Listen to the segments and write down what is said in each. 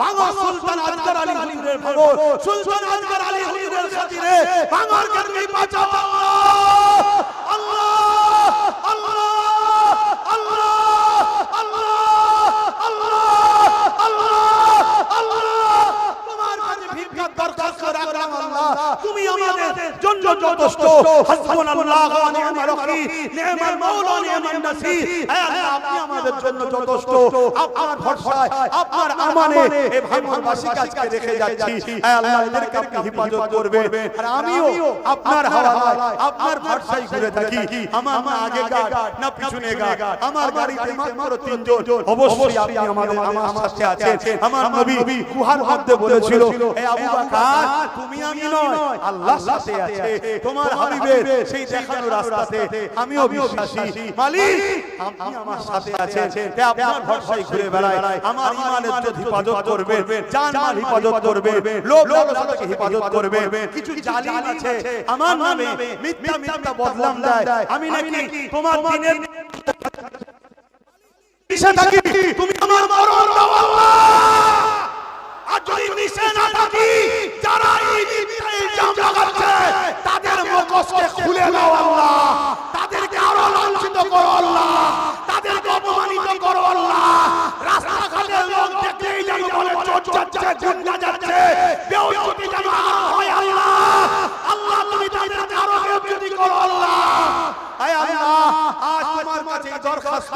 ভাঙো সুলতান আজকার আলী হুজুরের ভাঙো সুলতান আজকার আলী হুজুরের খাতিরে ভাঙার কারণে বাঁচাও আল্লাহ আল্লাহ আল্লাহ আল্লাহ আল্লাহ আল্লাহ আল্লাহ তোমার কাছে দরখাস্ত রাখলাম আল্লাহ। তুমি আমাদের জন্য যথেষ্ট। হাসবুনাল্লাহ ওয়া নি'মাল ওয়াকিল নি'মাল মাওলা নি'মান নাসির। হে আল্লাহ আপনি আমাদের জন্য যথেষ্ট। আপনার ভরসায় আপনার আমানে এই ভাঙনবাসী কাজকে রেখে যাচ্ছি। হে আল্লাহ এদেরকে আপনি হেফাজত করবেন। আর আমিও আপনার হাওয়ালায় আপনার ভরসায় ঘুরে থাকি। আমার না আগে গাড় না পিছনে গাড় আমার গাড়িতে মাত্র তিনজন। অবশ্যই আপনি আমাদের আমার সাথে আছেন। আমার নবী গুহার মধ্যে বলেছিল হে আবু বকর তুমি আমি নয় আল্লাহ সাথে আছে। তোমার হাবিবের সেই দেখানো রাস্তাতে আমিও বিশ্বাসী। মালিক আপনি আমার সাথে আছেন। হে আপনার ভরসায় ঘুরে বেড়াই আমার ইমানের যদি হেফাজত করবে জান মাল হেফাজত করবে লোভ লালসাকে হেফাজত করবে কিছু জালিম আছে। আমার নামে মিথ্যা মিথ্যা বদনাম দেয়। আমি নাকি তোমার দিনের মিশে থাকি তুমি আমার মরণ দাও আল্লাহ আর যদি মিশে না থাকি যারা এই মিথ্যা ইলজাম লাগাচ্ছে তাদের মুখোশকে খুলে দাও আল্লাহ। তাদেরকে আরও লাঞ্ছিত করো আল্লাহ। তাদেরকে অপমানিত করো আল্লাহ। রাস্তাঘাটে লোক দেখলেই যেন বলে চোর যাচ্ছে গুন্ডা যাচ্ছে। বেউজ্জতি যেন আমার হয় আল্লাহ। আল্লাহ। তুমি তাদেরকে আরও বেউজ্জতি করো আল্লাহ আয় আল্লাহ আজ তোমার কাছে এই দরখাস্ত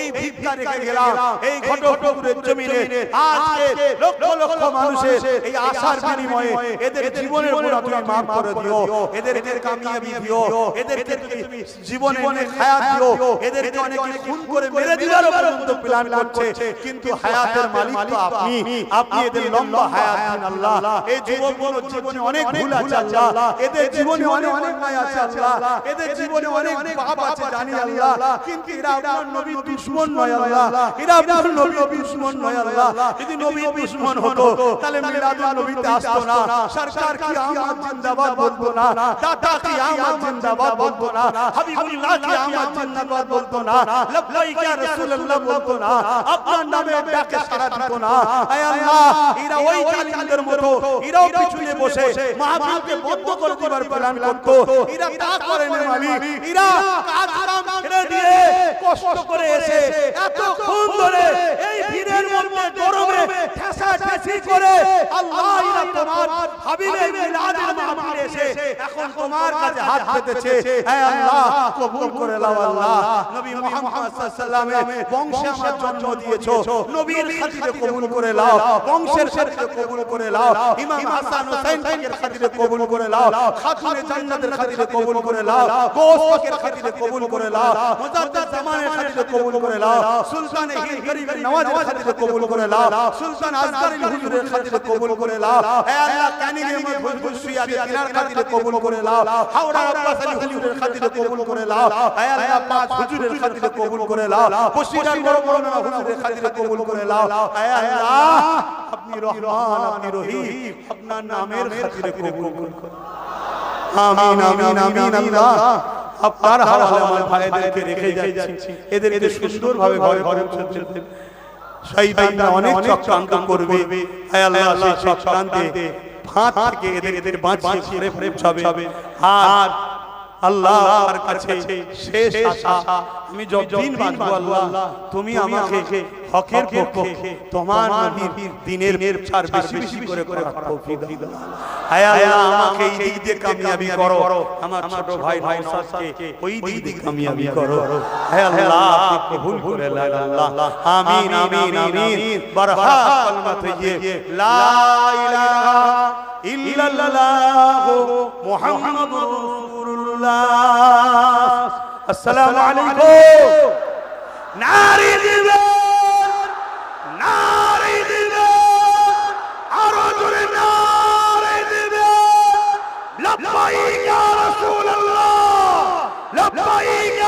এই ভিক্ষা রেখে গেলাম এই ঘটপুকুরের জমিনে আজকে লক্ষ লক্ষ মানুষের এই আশার বিনিময়ে এদের জীবনের গুণা তুমি মাফ করে দিও এদেরকে কামিয়াবি দিও এদেরকে তুমি জীবনে অনেক হায়াত দিও এদেরকে অনেকে খুন করে মেরে দেওয়ার পর্যন্ত প্ল্যান করছে কিন্তু হায়াতের মালিক তো আপনি আপনি এদের লম্বা হায়াত দিন আল্লাহ এই যুবকগুলো জীবনে অনেক ভুল আছে আল্লাহ এদের জীবনে অনেক অনেক আছে আল্লাহ এদের জীবনে অনেক পাপ আছে জানি আল্লাহ কিন্তু এরা আপনার নবী দুশমন নয় আল্লাহ। এরা আপনার নবী দুশমন নয় আল্লাহ। যদি নবী দুশমন হতো তাহলে মিলাদুল নবীতে আসতো না। সরকার কি আমার জিন্দাবাদ বলতো না? দাদা কি আমার জিন্দাবাদ বলতো না? হাবিবুল্লাহ কি আমার জিন্দাবাদ বলতো না। লব্বাইক ইয়া রাসূলুল্লাহ বলতো না। আপনার নামে ডাকে সাড়া দিত না। আয় আল্লাহ এরা ওই জালিমদের মতো। এরাও পিছনে বসে। মাহফিলকে বন্ধ করে দিবার প্ল্যান করতো। এরা তা করে মালিক এরা কাজ কাম ছেড়ে দিয়ে কষ্ট করে এসে এতক্ষণ ধরে এই ভিড়ের মধ্যে গরমে ঠেসা ঠেসি করে আল্লাহ তোমার হাবিবের মিলাদের মাহফিলে এসে এখন তোমার কাছে হাত পেতেছে। হে আল্লাহ কবুল করে নাও আল্লাহ। নবী মুহাম্মদ সাল্লাল্লাহু আলাইহি বংশে আমার জন্ম দিয়েছ। নবীর খাতিরে কবুল করে নাও। বংশের খাতিরে কবুল করে নাও। ইমাম হাসান হোসেন পাকের খাতিরে কবুল করে নাও। খাতুনে জান্নাতের খাতিরে কবুল করে নাও। গোস খাতিরে কবুল করে নাও মুজাদ্দাদ জামানের খাতিরে কবুল করে নাও। সুলতান হিন্দ গরিবের নওয়াজের খাতিরে কবুল করে নাও। সুলতান আজকারিল হুজুরের খাতিরে কবুল করে নাও হে আল্লাহ ক্যানিংয়ের মধ্যে ভুলভুসি আছে তিনার খাতিরে কবুল করে নাও হাওড়া আব্বাস আলী হুজুরের খাতিরে কবুল করে নাও হে আল্লাহ পাঁচ হুজুরের খাতিরে কবুল করে নাও বসিরার বড় বড় নানা হুজুরের খাতিরে কবুল করে নাও হে আল্লাহ আপনি রহমান আপনি রহিম। আপনার নামের খাতিরে কবুল করুন। আমিন আমিন আমিন আল্লাহ। আপনার হাওয়ালে আমার ভাইদেরকে রেখে যাচ্ছি। এদেরকে সুন্দরভাবে ঘরে ঘরে পৌঁছে দেবেন শয়তানরা অনেক চক্রান্ত করবে হায় আল্লাহ সেই চক্রান্তে ফাঁদ থেকে এদের এদের বাঁচিয়ে ফিরে ফিরে যাবে আর আল্লাহর কাছে শেষ আশা আমি যতদিন বাঁচবো আল্লাহ তুমি আমাকে হকের পক্ষে তোমার নবীর দিনের চার বেশি বেশি করে করে তৌফিক দাও হায় আল্লাহ আমাকে এই দিক দিয়ে কামিয়াবি করো আমার ছোট ভাই নওশাদকে ওই দিক দিয়ে কামিয়াবি করো হায় আল্লাহ আপনি কবুল করে নেন আল্লাহ আমিন আমিন আমিন বারহা কলমা তৈয়ে লা ইলাহা ইল্লাল্লাহ মুহাম্মাদুর রাসূলুল্লাহ। আসসালামু আলাইকুম। নারী দিবেন নারী দিবেন আরও জোরে নারী দিবেন লাব্বাইক ইয়া রাসূলুল্লাহ লাব্বাইক